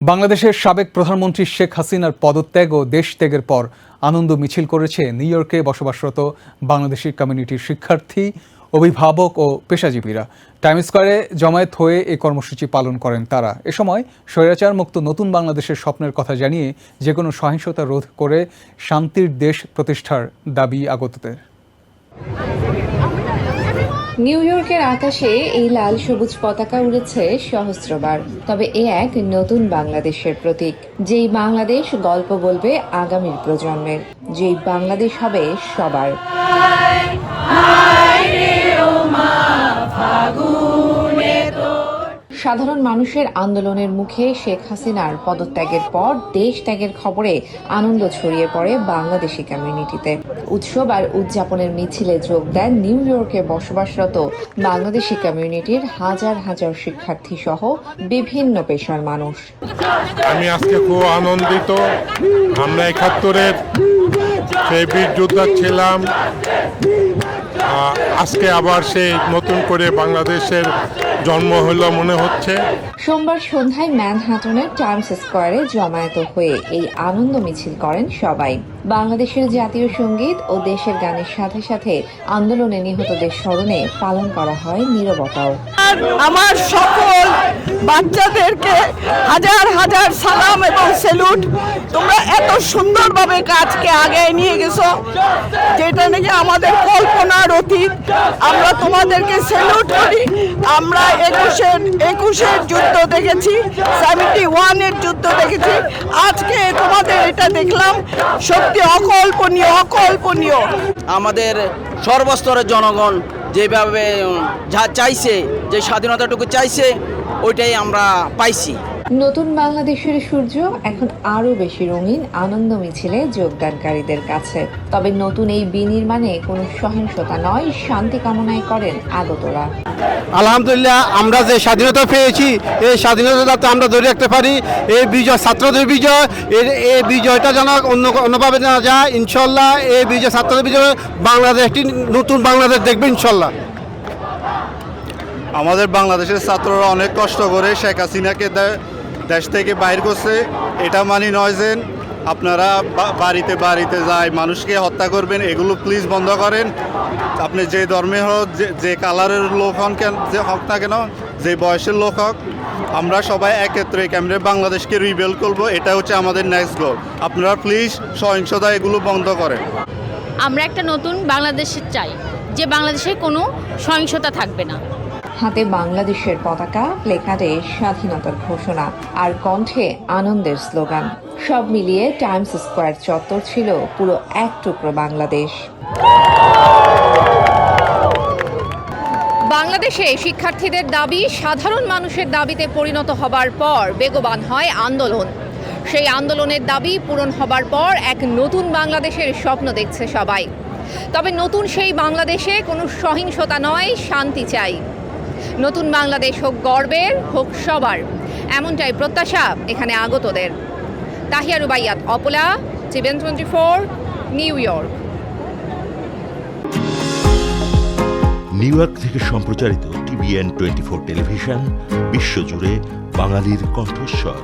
বাংলাদেশের সাবেক প্রধানমন্ত্রী শেখ হাসিনার পদত্যাগ ও দেশ ত্যাগের পর আনন্দ মিছিল করেছে নিউ ইয়র্কে বসবাসরত বাংলাদেশি কমিউনিটির শিক্ষার্থী, অভিভাবক ও পেশাজীবীরা। টাইম স্কোয়ারে জমায়েত হয়ে এই কর্মসূচি পালন করেন তারা। এ সময় স্বৈরাচার মুক্ত নতুন বাংলাদেশের স্বপ্নের কথা জানিয়ে যে কোনো সহিংসতা রোধ করে শান্তির দেশ প্রতিষ্ঠার দাবি আগতদের। নিউ ইয়র্কের আকাশে এই লাল সবুজ পতাকা উড়েছে সহস্রবার। তবে এ এক নতুন বাংলাদেশের প্রতীক, যেই বাংলাদেশ গল্প বলবে আগামীর প্রজন্মের যেই বাংলাদেশ হবে সবার। সাধারণ মানুষের আন্দোলনের মুখে শেখ হাসিনার পদত্যাগের পর দেশ ত্যাগের খবরে আনন্দ ছড়িয়ে পড়ে বাংলাদেশি কমিউনিটিতে। উৎসব আর উদযাপনের মিছিলে যোগ দেন নিউ ইয়র্কে বসবাসরত বাংলাদেশি কমিউনিটির হাজার হাজার শিক্ষার্থী সহ বিভিন্ন পেশার মানুষ। আমি আজকে খুব আনন্দিত। আমরা একাত্তরের যোদ্ধা ছিলাম। আজকে আবার সেই নতুন করে বাংলাদেশের জন্ম হলো মনে হচ্ছে। সোমবার সন্ধ্যায় ম্যানহাটনের টাইমস স্কোয়ারে জমায়েত হয়ে এই আনন্দ মিছিল করেন সবাই। বাংলাদেশের জাতীয় সংগীত ও দেশের গানের সাথে সাথে আন্দোলনে নিহতদের স্মরণে পালন করা হয় নীরবতাও। আমার সকল বাচ্চাদেরকে হাজার হাজার সালাম এবং সেলুট। তোমরা এত সুন্দরভাবে কাজকে আগে নিয়ে গেছো যেটা নাকি আমাদের কল্পনার অতীত। আমরা তোমাদেরকে সেলুট করি আমরা একুশের একুশের যুদ্ধ দেখেছি সেভেন্টি ওয়ানের যুদ্ধ দেখেছি। আজকে তোমাদের এটা দেখলাম, সত্যি অকল্পনীয় অকল্পনীয়। আমাদের সর্বস্তরের জনগণ যেভাবে যা চাইছে, যে স্বাধীনতাটুকু চাইছে, ওইটাই আমরা পাইছি। নতুন বাংলাদেশের সূর্য এখন আরও বেশি রঙিন আনন্দ মিছিলে যোগদানকারীদের কাছে। তবে নতুন এই বিনির্মাণে কোনো সহিংসতা নয় শান্তি কামনায় করেন আগতরা। আলহামদুলিল্লাহ আমরা যে স্বাধীনতা পেয়েছি এই স্বাধীনতা যাতে আমরা ধরে রাখতে পারি এই বিজয় ছাত্রদের বিজয় এর এই বিজয়টা যেন অন্য অন্যভাবে না যায় ইনশাল্লাহ এই বিজয় ছাত্রদের বিজয় বাংলাদেশ একটি নতুন বাংলাদেশ দেখবে ইনশাল্লাহ। আমাদের বাংলাদেশের ছাত্ররা অনেক কষ্ট করে শেখ হাসিনাকে দেশ থেকে বাইর করছে, এটা মানি নয় যে আপনারা বাড়িতে বাড়িতে যায়, মানুষকে হত্যা করবেন, এগুলো প্লিজ বন্ধ করেন। আপনি যে ধর্মে হোক, যে- কালারের লোক হন কেন, যে হোক না কেন, যে বয়সের লোক হোক, আমরা সবাই একত্রে কেমনে বাংলাদেশকে রিবেল করব, এটা হচ্ছে আমাদের নেক্সট গোল আপনারা প্লিজ সহিংসতা এগুলো বন্ধ করেন। আমরা একটা নতুন বাংলাদেশ চাই, যে বাংলাদেশে কোনো সহিংসতা থাকবে না। হাতে বাংলাদেশের পতাকা প্লেকার্ডে স্বাধীনতার ঘোষণা আর কণ্ঠে আনন্দের স্লোগান। সব মিলিয়ে টাইমস স্কোয়ার চত্বর ছিল পুরো এক টুকরো বাংলাদেশ। বাংলাদেশে শিক্ষার্থীদের দাবি, সাধারণ মানুষের দাবিতে পরিণত হবার পর বেগবান হয় আন্দোলন। সেই আন্দোলনের দাবি পূরণ হবার পর এক নতুন বাংলাদেশের স্বপ্ন দেখছে সবাই। তবে নতুন সেই বাংলাদেশে কোনো সহিংসতা নয়, শান্তি চাই। নতুন বাংলাদেশ হোক গর্বের, হোক সবার। এমনটাই প্রত্যাশা এখানে আগতদের। Tahiya Rubaiyat, Apala TVN twenty four, New York. New York থেকে সম্প্রচারিত টিভিএন টোয়েন্টি ফোর টেলিভিশন, বিশ্বজুড়ে বাঙালির কণ্ঠস্বর।